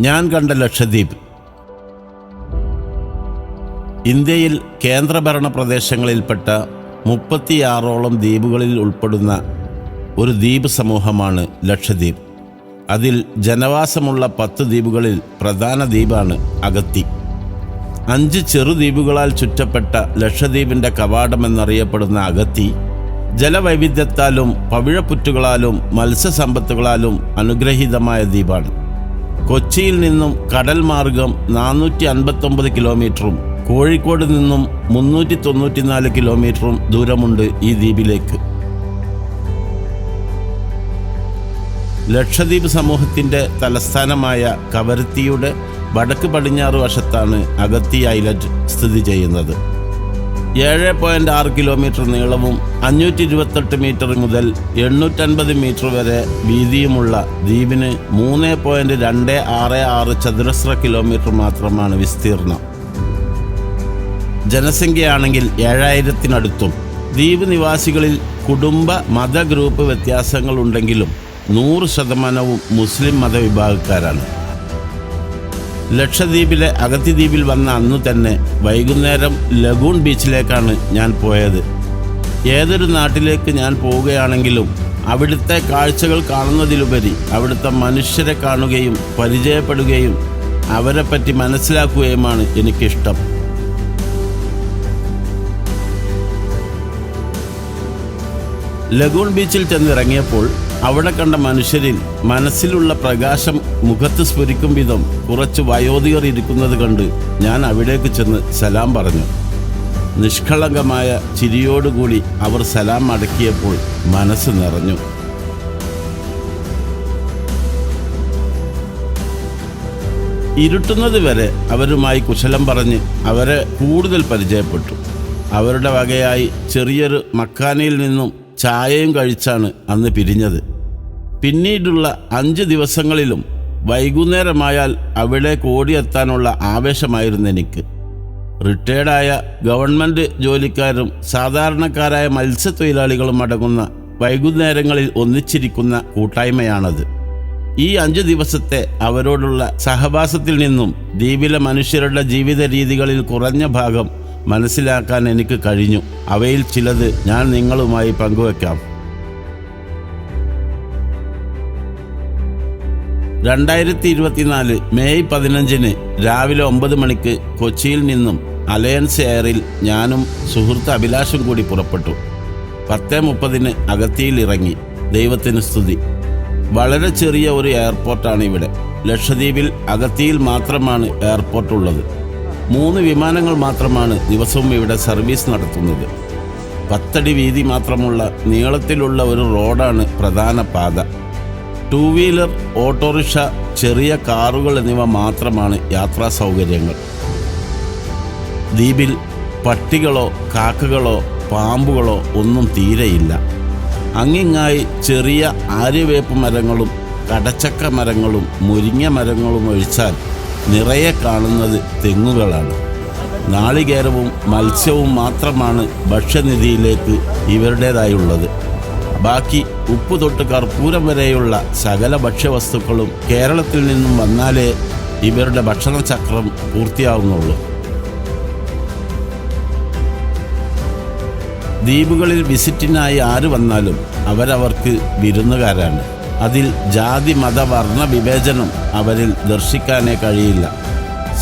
ഞാൻ കണ്ട ലക്ഷദ്വീപ്. ഇന്ത്യയിൽ കേന്ദ്രഭരണ പ്രദേശങ്ങളിൽപ്പെട്ട മുപ്പത്തിയാറോളം ദ്വീപുകളിൽ ഉൾപ്പെടുന്ന ഒരു ദ്വീപ് സമൂഹമാണ് ലക്ഷദ്വീപ്. അതിൽ ജനവാസമുള്ള പത്ത് ദ്വീപുകളിൽ പ്രധാന ദ്വീപാണ് അഗത്തി. അഞ്ച് ചെറുദ്വീപുകളാൽ ചുറ്റപ്പെട്ട ലക്ഷദ്വീപിന്റെ കവാടമെന്നറിയപ്പെടുന്ന അഗത്തി ജലവൈവിധ്യത്താലും പവിഴപ്പുറ്റുകളാലും മത്സ്യസമ്പത്തുകളാലും അനുഗ്രഹീതമായ ദ്വീപാണ്. കൊച്ചിയിൽ നിന്നും കടൽ മാർഗം നാനൂറ്റി അൻപത്തൊമ്പത് കിലോമീറ്ററും കോഴിക്കോട് നിന്നും മുന്നൂറ്റി തൊണ്ണൂറ്റിനാല് കിലോമീറ്ററും ദൂരമുണ്ട് ഈ ദ്വീപിലേക്ക്. ലക്ഷദ്വീപ് സമൂഹത്തിന്റെ തലസ്ഥാനമായ കവരത്തിയുടെ വടക്ക് പടിഞ്ഞാറ് വശത്താണ് അഗത്തി ഐലൻഡ് സ്ഥിതി ചെയ്യുന്നത്. ഏഴ് പോയിന്റ് ആറ് കിലോമീറ്റർ നീളവും അഞ്ഞൂറ്റി ഇരുപത്തെട്ട് മീറ്റർ മുതൽ എണ്ണൂറ്റൻപത് മീറ്റർ വരെ വീതിയുമുള്ള ദ്വീപിന് മൂന്ന് പോയിന്റ് രണ്ട് ആറ് ആറ് ചതുരശ്ര കിലോമീറ്റർ മാത്രമാണ് വിസ്തീർണം. ജനസംഖ്യയാണെങ്കിൽ ഏഴായിരത്തിനടുത്തും. ദ്വീപ് നിവാസികളിൽ കുടുംബ മത ഗ്രൂപ്പ് വ്യത്യാസങ്ങളുണ്ടെങ്കിലും നൂറ് ശതമാനവും മുസ്ലിം മതവിഭാഗക്കാരാണ്. ലക്ഷദ്വീപിലെ അഗത്തി ദ്വീപിൽ വന്ന അന്ന് തന്നെ വൈകുന്നേരം ലഗൂൺ ബീച്ചിലേക്കാണ് ഞാൻ പോയത്. ഏതൊരു നാട്ടിലേക്ക് ഞാൻ പോവുകയാണെങ്കിലും അവിടുത്തെ കാഴ്ചകൾ കാണുന്നതിലുപരി അവിടുത്തെ മനുഷ്യരെ കാണുകയും പരിചയപ്പെടുകയും അവരെപ്പറ്റി മനസ്സിലാക്കുകയുമാണ് എനിക്കിഷ്ടം. ലഗൂൺ ബീച്ചിൽ ചെന്നിറങ്ങിയപ്പോൾ അവിടെ കണ്ട മനുഷ്യരിൽ മനസ്സിലുള്ള പ്രകാശം മുഖത്ത് സ്ഫുരിക്കും വിധം കുറച്ച് വയോധികർ ഇരിക്കുന്നത് കണ്ട് ഞാൻ അവിടേക്ക് ചെന്ന് സലാം പറഞ്ഞു. നിഷ്കളങ്കമായ ചിരിയോടുകൂടി അവർ സലാം അടക്കിയപ്പോൾ മനസ്സ് നിറഞ്ഞു. ഇരുട്ടുന്നത് വരെ അവരുമായി കുശലം പറഞ്ഞ് അവരെ കൂടുതൽ പരിചയപ്പെട്ടു. അവരുടെ വകയായി ചെറിയൊരു മക്കാനയിൽ നിന്നും ചായയും കഴിച്ചാണ് അന്ന് പിരിഞ്ഞത്. പിന്നീടുള്ള അഞ്ച് ദിവസങ്ങളിലും വൈകുന്നേരമായാൽ അവിടെ കോടിയെത്താനുള്ള ആവേശമായിരുന്നു എനിക്ക്. റിട്ടയർഡായ ഗവൺമെന്റ് ജോലിക്കാരും സാധാരണക്കാരായ മത്സ്യത്തൊഴിലാളികളും അടങ്ങുന്ന വൈകുന്നേരങ്ങളിൽ ഒന്നിച്ചിരിക്കുന്ന കൂട്ടായ്മയാണത്. ഈ അഞ്ച് ദിവസത്തെ അവരോടുള്ള സഹവാസത്തിൽ നിന്നും ദ്വീപിലെ മനുഷ്യരുടെ ജീവിത രീതികളിൽ കുറഞ്ഞ ഭാഗം മനസ്സിലാക്കാൻ എനിക്ക് കഴിഞ്ഞു. അവയിൽ ചിലത് ഞാൻ നിങ്ങളുമായി പങ്കുവെക്കാം. രണ്ടായിരത്തി ഇരുപത്തിനാല് മെയ് പതിനഞ്ചിന് രാവിലെ ഒമ്പത് മണിക്ക് കൊച്ചിയിൽ നിന്നും അലയൻസ് എയറിൽ ഞാനും സുഹൃത്ത് അഭിലാഷും കൂടി പുറപ്പെട്ടു. പത്ത് മുപ്പതിന് അകത്തിയിൽ ഇറങ്ങി. ദൈവത്തിന് സ്തുതി. വളരെ ചെറിയ ഒരു എയർപോർട്ടാണ് ഇവിടെ. ലക്ഷദ്വീപിൽ അഗത്തിയിൽ മാത്രമാണ് എയർപോർട്ട് ഉള്ളത്. മൂന്ന് വിമാനങ്ങൾ മാത്രമാണ് ദിവസവും ഇവിടെ സർവീസ് നടത്തുന്നത്. പത്തടി വീതി മാത്രമുള്ള നീളത്തിലുള്ള ഒരു റോഡാണ് പ്രധാന പാത. ടൂ വീലർ ഓട്ടോറിക്ഷ ചെറിയ കാറുകൾ എന്നിവ മാത്രമാണ് യാത്രാ സൗകര്യങ്ങൾ. ദ്വീപിൽ പട്ടികളോ കാക്കകളോ പാമ്പുകളോ ഒന്നും തീരെയില്ല. അങ്ങിങ്ങായി ചെറിയ ആര്യവേപ്പ് മരങ്ങളും കടച്ചക്ക മരങ്ങളും മുരിങ്ങ മരങ്ങളും ഒഴിച്ചാൽ നിറയെ കാണുന്നത് തെങ്ങുകളാണ്. നാളികേരവും മത്സ്യവും മാത്രമാണ് ഭക്ഷ്യനിധിയിലേക്ക് ഇവരുടേതായുള്ളത്. ബാക്കി ഉപ്പ് തൊട്ട് കർപ്പൂരം വരെയുള്ള സകല ഭക്ഷ്യവസ്തുക്കളും കേരളത്തിൽ നിന്നും വന്നാലേ ഇവരുടെ ഭക്ഷണചക്രം പൂർത്തിയാവുന്നുള്ളൂ. ദ്വീപുകളിൽ വിസിറ്റിനായി ആര് വന്നാലും അവരവർക്ക് വിരുന്നുകാരാണ്. അതിൽ ജാതി മത വർണ വിവേചനം അവരിൽ ദർശിക്കാനേ കഴിയില്ല.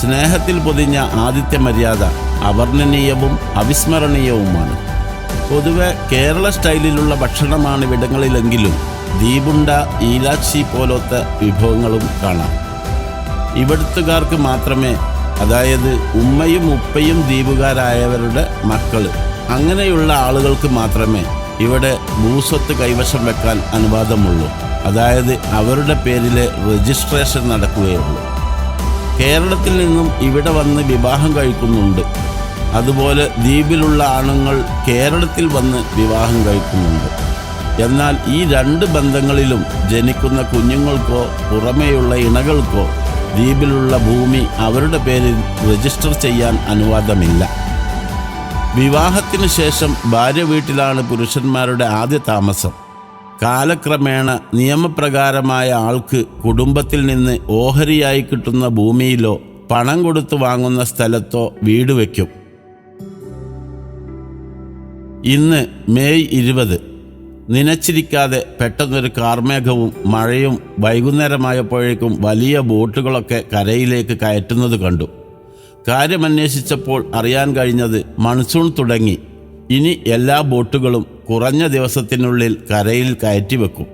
സ്നേഹത്തിൽ പൊതിഞ്ഞ ആദിത്യ മര്യാദ അവർണനീയവും അവിസ്മരണീയവുമാണ്. പൊതുവെ കേരള സ്റ്റൈലിലുള്ള ഭക്ഷണമാണ് ഇവിടങ്ങളിലെങ്കിലും ദീപുണ്ട ഈലാച്ചി പോലത്തെ വിഭവങ്ങളും കാണാം. ഇവിടുത്തുകാർക്ക് മാത്രമേ അതായത് ഉമ്മയും ഉപ്പയും ദ്വീപുകാരായവരുടെ മക്കൾ അങ്ങനെയുള്ള ആളുകൾക്ക് മാത്രമേ ഇവിടെ ഭൂസ്വത്ത് കൈവശം വെക്കാൻ അനുവാദമുള്ളൂ. അതായത് അവരുടെ പേരിൽ രജിസ്ട്രേഷൻ നടക്കുകയുള്ളൂ. കേരളത്തിൽ നിന്നും ഇവിടെ വന്ന് വിവാഹം കഴിക്കുന്നുണ്ട്. അതുപോലെ ദ്വീപിലുള്ള ആണുങ്ങൾ കേരളത്തിൽ വന്ന് വിവാഹം കഴിക്കുന്നുണ്ട്. എന്നാൽ ഈ രണ്ട് ബന്ധങ്ങളിലും ജനിക്കുന്ന കുഞ്ഞുങ്ങൾക്കോ പുറമേയുള്ള ഇണകൾക്കോ ദ്വീപിലുള്ള ഭൂമി അവരുടെ പേരിൽ രജിസ്റ്റർ ചെയ്യാൻ അനുവാദമില്ല. വിവാഹത്തിന് ശേഷം ഭാര്യ വീട്ടിലാണ് പുരുഷന്മാരുടെ ആദ്യ താമസം. കാലക്രമേണ നിയമപ്രകാരമായ ആൾക്ക് കുടുംബത്തിൽ നിന്ന് ഓഹരിയായി കിട്ടുന്ന ഭൂമിയിലോ പണം കൊടുത്തു വാങ്ങുന്ന സ്ഥലത്തോ വീട് വയ്ക്കും. ഇന്ന് മെയ് ഇരുപത്. നനച്ചിരിക്കാതെ പെട്ടെന്നൊരു കാർമേഘവും മഴയും വൈകുന്നേരമായപ്പോഴേക്കും വലിയ ബോട്ടുകളൊക്കെ കരയിലേക്ക് കയറ്റുന്നത് കണ്ടു. കാര്യമന്വേഷിച്ചപ്പോൾ അറിയാൻ കഴിഞ്ഞത് മൺസൂൺ തുടങ്ങി. ഇനി എല്ലാ ബോട്ടുകളും കുറഞ്ഞ ദിവസത്തിനുള്ളിൽ കരയിൽ കയറ്റി വെക്കും.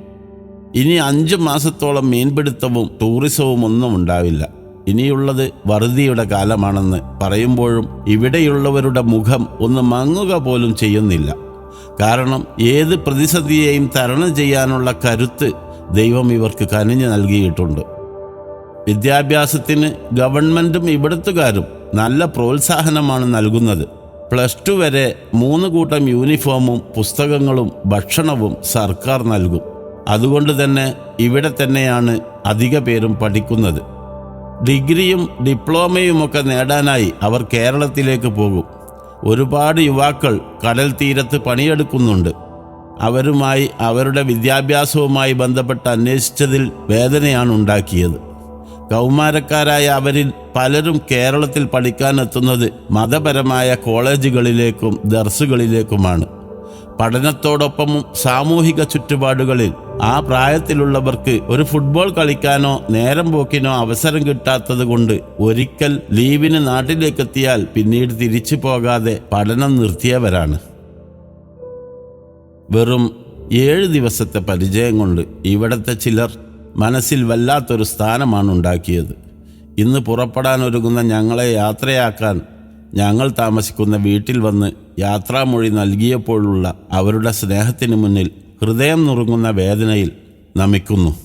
ഇനി അഞ്ച് മാസത്തോളം മീൻപിടുത്തവും ടൂറിസവും ഒന്നും ഉണ്ടാവില്ല. ഇനിയുള്ളത് വറുതിയുടെ കാലമാണെന്ന് പറയുമ്പോഴും ഇവിടെയുള്ളവരുടെ മുഖം ഒന്ന് മങ്ങുക പോലും ചെയ്യുന്നില്ല. കാരണം ഏത് പ്രതിസന്ധിയെയും തരണം ചെയ്യാനുള്ള കരുത്ത് ദൈവം ഇവർക്ക് കനിഞ്ഞു നൽകിയിട്ടുണ്ട്. വിദ്യാഭ്യാസത്തിന് ഗവൺമെന്റും ഇവിടുത്തുകാരും നല്ല പ്രോത്സാഹനമാണ് നൽകുന്നത്. പ്ലസ് ടു വരെ മൂന്ന് കൂട്ടം യൂണിഫോമും പുസ്തകങ്ങളും ഭക്ഷണവും സർക്കാർ നൽകും. അതുകൊണ്ട് തന്നെ ഇവിടെ തന്നെയാണ് അധിക പേരും പഠിക്കുന്നത്. ഡിഗ്രിയും ഡിപ്ലോമയുമൊക്കെ നേടാനായി അവർ കേരളത്തിലേക്ക് പോകും. ഒരുപാട് യുവാക്കൾ കടൽ തീരത്ത് പണിയെടുക്കുന്നുണ്ട്. അവരുമായി അവരുടെ വിദ്യാഭ്യാസവുമായി ബന്ധപ്പെട്ട് അന്വേഷിച്ചതിൽ വേദനയാണ് ഉണ്ടാക്കിയത്. കൗമാരക്കാരായ അവരിൽ പലരും കേരളത്തിൽ പഠിക്കാനെത്തുന്നത് മതപരമായ കോളേജുകളിലേക്കും ദർസുകളിലേക്കുമാണ്. പഠനത്തോടൊപ്പമും സാമൂഹിക ചുറ്റുപാടുകളിൽ ആ പ്രായത്തിലുള്ളവർക്ക് ഒരു ഫുട്ബോൾ കളിക്കാനോ നേരം പോക്കിനോ അവസരം കിട്ടാത്തത് കൊണ്ട് ഒരിക്കൽ ലീവിന് നാട്ടിലേക്കെത്തിയാൽ പിന്നീട് തിരിച്ചു പോകാതെ പഠനം നിർത്തിയവരാണ്. വെറും ഏഴ് ദിവസത്തെ പരിചയം കൊണ്ട് ഇവിടത്തെ ചിലർ മനസ്സിൽ വല്ലാത്തൊരു സ്ഥാനമാണ് ഉണ്ടാക്കിയത്. ഇന്ന് പുറപ്പെടാനൊരുങ്ങുന്ന ഞങ്ങളെ യാത്രയാക്കാൻ ഞങ്ങൾ താമസിക്കുന്ന വീട്ടിൽ വന്ന് യാത്രാമൊഴി നൽകിയപ്പോഴുള്ള അവരുടെ സ്നേഹത്തിന് മുന്നിൽ ഹൃദയം നുറുങ്ങുന്ന വേദനയിൽ നമിക്കുന്നു.